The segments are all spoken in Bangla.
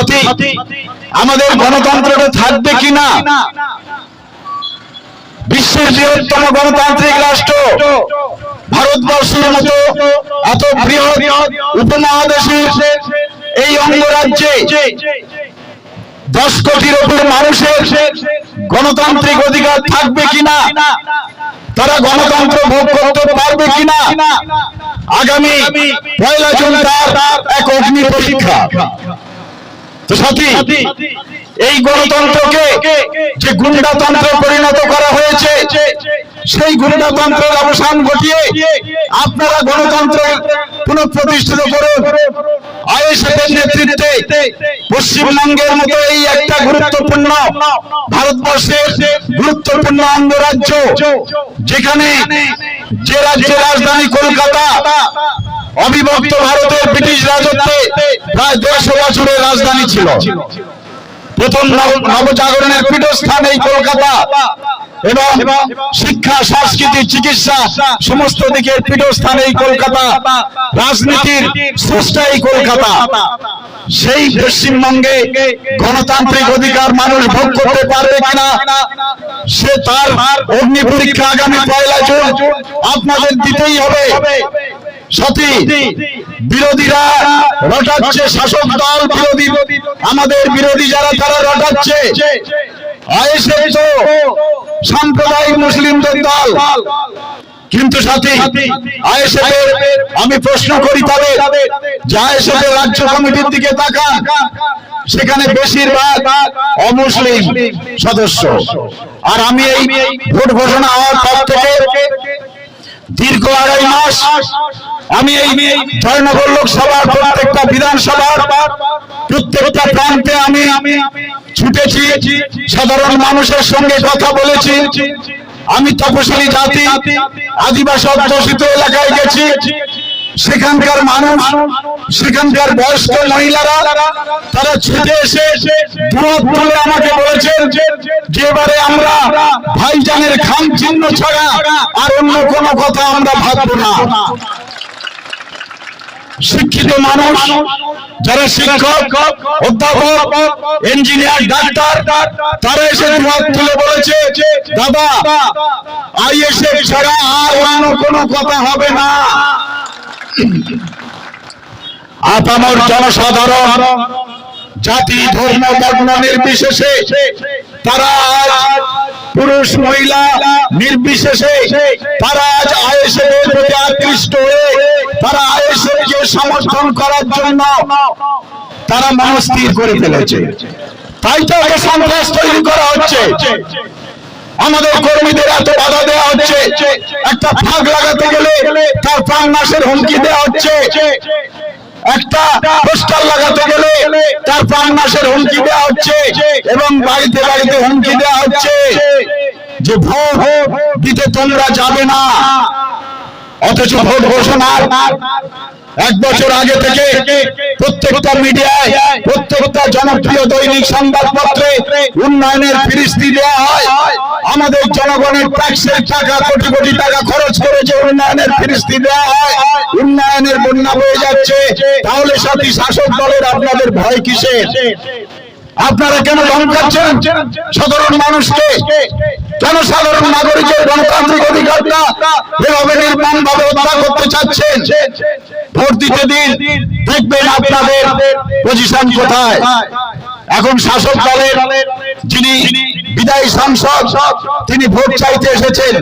সাথী আমাদের গণতন্ত্রটা থাকবে কিনা? বিশ্বের বৃহত্তম গণতান্ত্রিক রাষ্ট্র, ভারতবর্ষের মতো এত বৃহৎ উপমহাদেশের এই অঙ্গরাজ্যে দশ কোটির উপর মানুষের গণতান্ত্রিক অধিকার থাকবে কিনা? তারা গণতন্ত্র ভোগ করতে পারবে কিনা? আগামী পয়লা জুন তার এক অগ্নি পরীক্ষা। এই গণতন্ত্রকে যে গুন্ডাতন্ত্রে পরিণত করা হয়েছে, সেই গুন্ডাতন্ত্রের অবসান ঘটিয়ে আপনারা গণতন্ত্রের পুনঃপ্রতিষ্ঠিত করুন। আইএসএফের নেতৃত্বে পশ্চিমবঙ্গের মতো এই একটা গুরুত্বপূর্ণ ভারতবর্ষের গুরুত্বপূর্ণ অঙ্গরাজ্য যেখানে যে রাজ্যের রাজধানী কলকাতা অবিভক্ত ভারতের ব্রিটিশ রাজত্বে প্রায় দেড়শো বছরের রাজধানী ছিল। প্রথম নবজাগরণের পীঠস্থান এই কলকাতা এবং শিক্ষা, সংস্কৃতি, চিকিৎসা সমস্ত দিকের পীঠস্থান এই কলকাতা, রাজনীতির স্রষ্টা এই কলকাতা। সেই পশ্চিমবঙ্গে গণতান্ত্রিক অধিকার মানুষ ভোগ করতে পারবে কিনা, সে তার অগ্নি পরীক্ষা আগামী পয়লা জুন আপনাদের দিতেই হবে। সতী বিরোধীরা রটাচ্ছে শাসক দল, বিরোধী আমাদের বিরোধী যারা, তারা রটাচ্ছে। সাম্প্রদায়িক মুসলিমদের দল। কিন্তু সাথী এর আমি প্রশ্ন করি তবে যে আইএসএফ রাজ্য কমিটির দিকে তাকান, সেখানে বেশিরভাগ অমুসলিম সদস্য। আর আমি এই ভোট ঘোষণা হওয়ার পর থেকে আড়াই মাস আমি এই জয়নগর লোকসভার প্রত্যেকটা বিধানসভার প্রত্যেকটা প্রান্তে আমি ছুটেছি। সাধারণ মানুষের সঙ্গে কথা বলেছি। আমি তপশিলি জাতি, আদিবাসী, অধ্যুষিত এলাকায় গেছি। সেখানকার মানুষ, সেখানকার বয়স্ক মহিলারা, তারা ছুটে এসে আমাকে বলেছেন যে এবারে আমরা ভাইজানের খাম চিহ্ন ছাড়া আর অন্য কোনো কথা আমরা ভাববো না। শিক্ষিত মানুষ, যারা শিক্ষক, অধ্যাপক ইঞ্জিনিয়ার ডাক্তার, তারা এসে দুহাত তুলে বলেছে দাদা, আইএসএফ ছাড়া আর অন্য কোনো কথা হবে না। আপামর জনসাধারণ, জাতি, ধর্ম, বর্ণ নির্বিশেষে তারা পুরুষ, মহিলা নির্বিশেষে তারা আজ এর প্রতি আকৃষ্ট হয়ে তারা আইএসএফ কে সমর্থন করার জন্য তারা মনস্থির করে ফেলেছে। তাই তো একটা সন্ত্রাস তৈরি করা হচ্ছে। আমাদের কর্মীদের এত বাধা দেওয়া হচ্ছে। একটা ফাঁক লাগাতে গেলে তার প্রাণ নাশের হুমকি দেওয়া হচ্ছে। একটা পোস্টার লাগাতে গেলে তার প্রাণ মাসের হুমকি দেওয়া হচ্ছে এবং বাড়িতে বাড়িতে হুমকি দেওয়া হচ্ছে যে ভোট দিতে তোমরা যাবে না। অথচ ভোট ঘোষণার এক বছর আগে থেকে প্রত্যেকটা মিডিয়ায়, প্রত্যেকটা জনপ্রিয় দৈনিক সংবাদপত্রে উন্নয়নের ফিরিস্তি দেওয়া হয়। আমাদের জনগণের ট্যাক্সের টাকা, কোটি কোটি টাকা খরচ করে যে উন্নয়নের ফিরিস্তি দেওয়া হয়, উন্নয়নের বন্যা বয়ে যাচ্ছে। তাহলে সাথী শাসক দলের আপনাদের ভয় কিসের? আপনারা কেন ধমকাচ্ছেন? সাধারণ মানুষকে কেন সাধারণ নাগরিকের গণতান্ত্রিক অধিকারটা এভাবে নির্মাণ ভাবে হত্যা করতে চাচ্ছেন, ভোট দিতে দিন দেখবেন আপনাদের পজিশন কোথায়। এখন শাসক দলের যিনি বিদায়ী সাংসদ, তিনি ভোট চাইতে এসেছেন।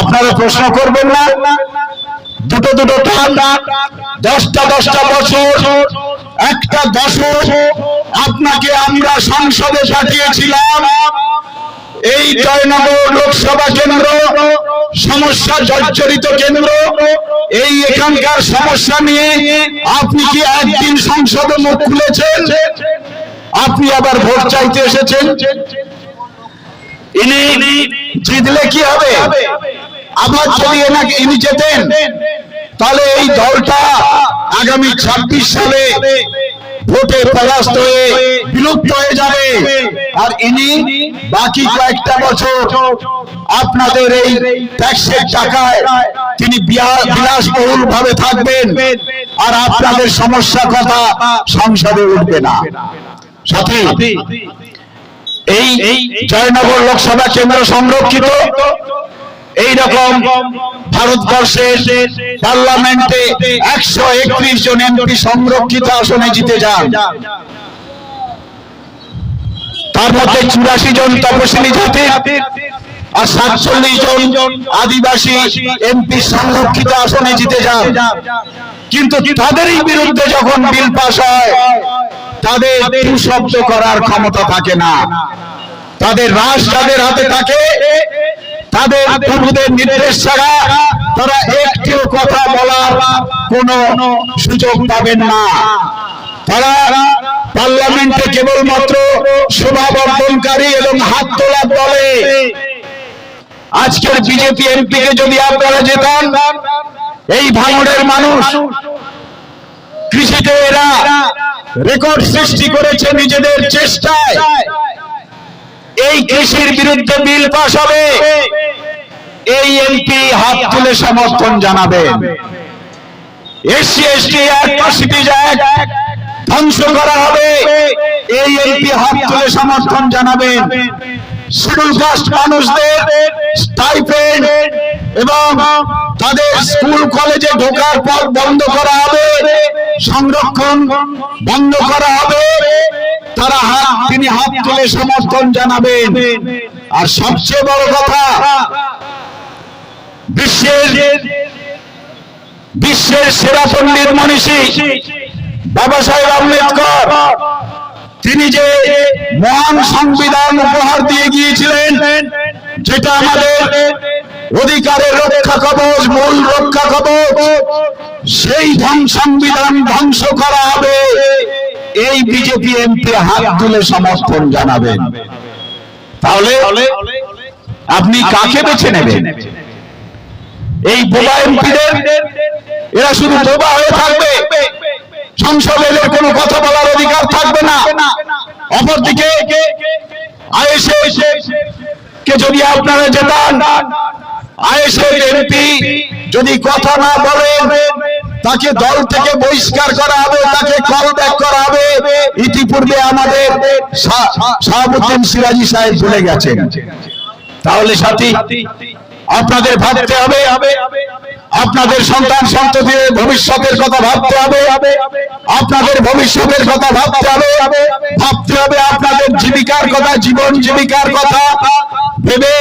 আপনারা প্রশ্ন করবেন না? দুটো দুটো ঠান্ডা দশটা দশটা বছর, একটা দশক আপনাকে আমরা সংসদে পাঠিয়েছিলাম। এই জয়নগর লোকসভা কেন্দ্র, সমস্যা জর্জরিত কেন্দ্র। এই এখানকার সমস্যা নিয়ে আপনি কি একদিন সংসদে মুখ খুলেছেন? আপনি আবার ভোট চাইতে এসেছেন। ইনি জিতলে কি হবে? আবার যদি এনাকে ইনি যেতেন তাহলে এই দলটা আগামী ছাব্বিশ সালে ভোটে পরাস্ত হয়ে বিলুপ্ত হয়ে যাবে। আর ইনি বাকি কয়েকটা বছর আপনাদের এই ট্যাক্সের টাকায় তিনি বিলাসবহুল ভাবে থাকবেন। আর আপনাদের সমস্যা কথা সংসদে উঠবে না। সাথে এই জয়নগর লোকসভা কেন্দ্র সংরক্ষিত। এই রকম ভারতবর্ষের পার্লামেন্টে একশো একত্রিশ জন এমপি সংরক্ষিত আসনে জিতে যান। তার মধ্যে চুরাশি জন তপশিলি জাতির আর সাতচল্লিশ জন আদিবাসী এমপি সংরক্ষিত আসনে জিতে যান। কিন্তু তাদেরই বিরুদ্ধে যখন বিল পাস হয়, তাদের দু শব্দ করার ক্ষমতা থাকে না। তাদের রাজ যাদের হাতে থাকে তাদের প্রভুদের নির্দেশ ছাড়া তারা একটিও কথা বলার কোনো সুযোগ পাবেন না। তারা পার্লামেন্টে কেবলমাত্র শোভাবর্ধনকারী এবং হাত তোলার দলে। আজকের বিজেপি এমপি কে যদি আপনারা যেতাম এই ভাঙড়ের মানুষ কৃষিতে এরা রেকর্ড সৃষ্টি করেছে নিজেদের চেষ্টায়। এই কৃষির বিরুদ্ধে বিল পাস হবে। এই এমপি হাত তুলে সমর্থন অ্যাক্ট ধ্বংস করা হবে। এই এমপি হাত তুলে সমর্থন জানাবেন শিডিউল কাস্ট মানুষদের স্টাইপেন্ড এবং তাদের স্কুল, কলেজে ঢোকার পর বন্ধ করা হবে। সংরক্ষণ বন্ধ করা হবে। তারা হাত, তিনি হাত তুলে সমর্থন জানাবেন। আর সবচেয়ে বড় কথা, বিশ্বের বিশ্বের সেরা পণ্ডিত মনীষী বাবা সাহেব আম্বেদকর, তিনি যে মহান সংবিধান উপহার দিয়ে গিয়েছিলেন, যেটা আমাদের অধিকারের রক্ষা কবচ, মূল রক্ষা কবচ, সেই ধ্বংস সংবিধান ধ্বংস করা হবে। এই বিজেপি এমপি হাত তুলে সমর্থন জানাবেন। তাহলে আপনি কাকে বেছে নেবেন? এই বোবা এমপিদের? এরা শুধু বোবা হয়ে থাকবে। সংসদে এদের কোনো কথা বলার অধিকার থাকবে না। অপরদিকে কে যদি আপনারা যেতান আইএসএ এমপি যদি কথা না বলেন তাকে দল থেকে বহিষ্কার করা হবে, তাকে কল ব্যাক করা হবে। ইতিপূর্বে আমাদের শাহাবুদ্দিন সিরাজি সাহেব ভুলে গেছেন। তাহলে সাথী, আপনাদের ভাবতে হবে আপনাদের সন্তান সন্ততির ভবিষ্যতের কথা ভাবতে হবে। আপনাদের ভবিষ্যতের কথা ভাবতে হবে। ভাবতে হবে আপনাদের জীবিকার কথা, জীবন জীবিকার কথা। ভেবে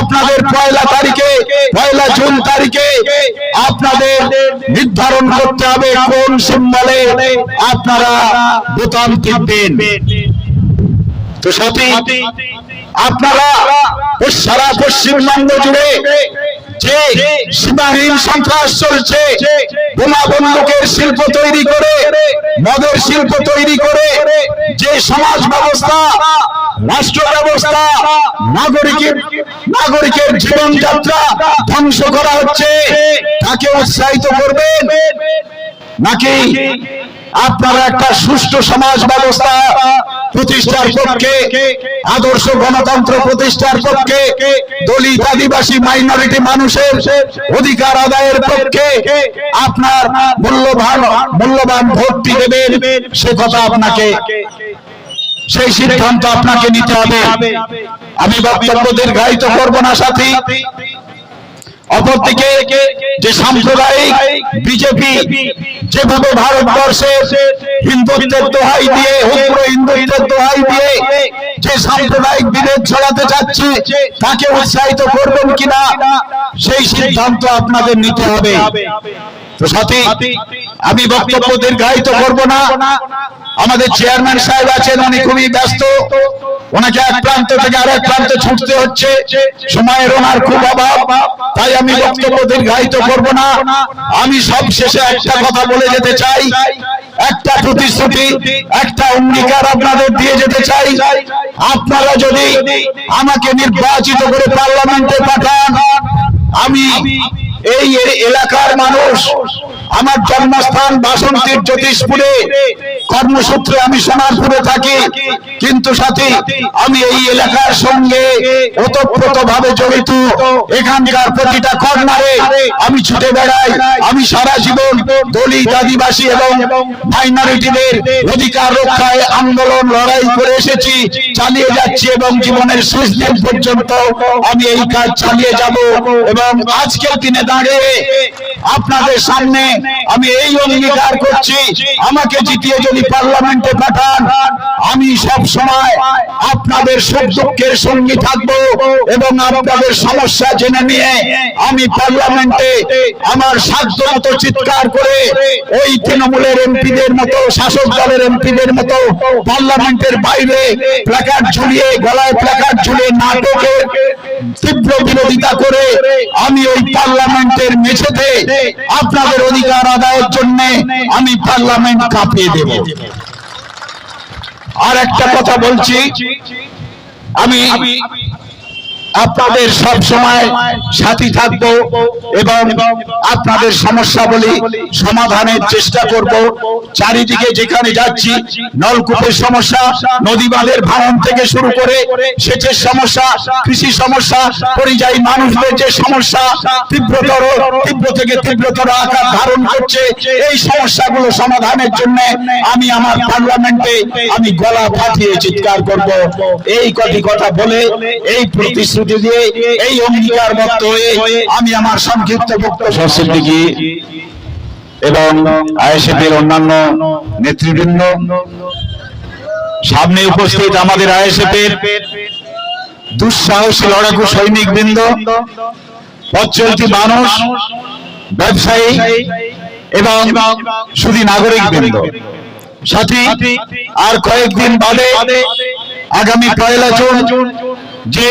আপনাদের পয়লা তারিখে, পয়লা জুন তারিখে আপনাদের নির্ধারণ করতে হবে কোন সিম্বলে আপনারা বোতাম টিপবেন। তো সাথী, আপনারা সারা পশ্চিমবঙ্গ জুড়ে যে সীমাহীন সন্ত্রাস চলছে, বোমা বন্দুকের শিল্প তৈরি করে, মদের শিল্প তৈরি করে, যে সমাজ ব্যবস্থা, রাষ্ট্র ব্যবস্থা, নাগরিকের নাগরিকের জীবনযাত্রা ধ্বংস করা হচ্ছে, তাকে উৎসাহিত করবেন? নাকি আপনারা একটা সুষ্ঠু সমাজ ব্যবস্থা প্রতিষ্ঠার পক্ষে, আদর্শ গণতন্ত্র প্রতিষ্ঠার পক্ষে, দলিত আদিবাসী মাইনরিটি মানুষের অধিকার আদায়ের পক্ষে আপনার মূল্যবান মূল্যবান ভোটটি দেবেন, সে কথা আপনাকে, সেই সিদ্ধান্ত আপনাকে নিতে হবে। আমি বক্তব্য দীর্ঘায়িত করব না, সাথী। অপরদিকে যে সাম্প্রদায়িক বিজেপি যেভাবে ভারতবর্ষে হিন্দুত্বের দোহাই দিয়ে, উগ্র হিন্দুত্বের দোহাই দিয়ে যে সাম্প্রদায়িক বিভেদ ছড়াতে চাচ্ছে, তাকে উৎসাহিত করবেন কিনা, সেই সিদ্ধান্ত আপনাদের নিতে হবে। তো আমি বক্তব্য দীর্ঘায়িত করব না। আমাদের চেয়ারম্যান সাহেব আছেন, উনি খুবই ব্যস্ত। ওনাকে এক প্রান্ত থেকে আরেক প্রান্তে ছুটতে হচ্ছে। সময়ের ওনার খুব অভাব, তাই আমি বক্তব্য দীর্ঘায়িত করব না। আমি সব শেষে একটা কথা বলে যেতে চাই। একটা প্রতিশ্রুতি, একটা অঙ্গীকার আপনাদের দিয়ে যেতে চাই। আপনারা যদি আমাকে নির্বাচিত করে পার্লামেন্টে পাঠান, আমি এই এলাকার মানুষ আমার জন্মস্থান বাসন্তীর জ্যোতিষপুরে। কর্মসূত্রে আমি সোনারপুরে থাকি। কিন্তু সাথী, আমি এই এলাকার সঙ্গে ওতপ্রোত ভাবে জড়িত। এখানকার প্রতিটা কর্নারে আমি ছুটে বেড়াই। আমি সারা জীবন দলিত আদিবাসী এবং মাইনরিটিদের অধিকার রক্ষায় আন্দোলন লড়াই করে এসেছি, চালিয়ে যাচ্ছি এবং জীবনের শেষ দিন পর্যন্ত আমি এই কাজ চালিয়ে যাব এবং আজকের দিনে দাঁড়িয়ে আপনাদের সামনে আমি এই অঙ্গীকার করছি। আমাকে জিতিয়ে যদি পার্লামেন্টে পাঠান, আমি সব সময় আপনাদের সুখ দুঃখের সঙ্গী থাকব এবং আপনাদের সমস্যা জেনে নিয়ে আমি পার্লামেন্টে আমার সাধ্য মতো চিৎকার করে ওই তৃণমূলের এমপিদের মতো, শাসক দলের এমপিদের মতো পার্লামেন্টের বাইরে প্ল্যাকার্ড ঝুলিয়ে, গলায় প্ল্যাকার্ড ঝুলিয়ে নাটকের তীব্র বিরোধিতা করে আমি ওই পার্লামেন্টের মেঝেতে আপনাদের অধিকার আদায়ের জন্য আমি পার্লামেন্ট কাঁপিয়ে দেব। আর একটা কথা বলছি, আমি আপনাদের সব সময় সাথী থাকব এবং আপনাদের সমস্যা বলি সমাধানের চেষ্টা করব। চারিদিকে যেখানে যাচ্ছি, নলকূপের সমস্যা, নদী বাঁধের ভাঙন থেকে শুরু করে সেচের সমস্যা, কৃষি সমস্যা, পরিযায়ী মানুষদের যে সমস্যা, তীব্রতর, তীব্র থেকে তীব্রতর আকার ধারণ করছে, এই সমস্যাগুলো সমাধানের জন্য আমি আমার পার্লামেন্টে আমি গলা ফাটিয়ে চিৎকার করব। এই কটি কথা বলে, এই প্রতিশ্রুতি দিয়ে এই অঙ্গীকার মত হয়ে আমি আমার সংক্ষিপ্ত বক্তব্য সিদ্দিকী এবং আইএসএফের অন্যান্য নেতৃবৃন্দ সামনে উপস্থিত আমাদের আইএসএফের দুঃসাহসী লড়াকু সৈনিক বৃন্দ পথচলতি মানুষ, ব্যবসায়ী এবং শুধু নাগরিক বৃন্দ সাথী, আর কয়েকদিন বাদে আগামী পয়লা জুন যে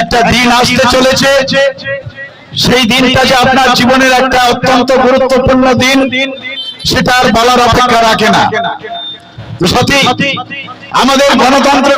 একটা দিন আসতে চলেছে, সেই দিনটা যে আপনার জীবনের একটা অত্যন্ত গুরুত্বপূর্ণ দিন, সেটা আর বলার অপেক্ষা রাখে না। সত্যি আমাদের গণতন্ত্র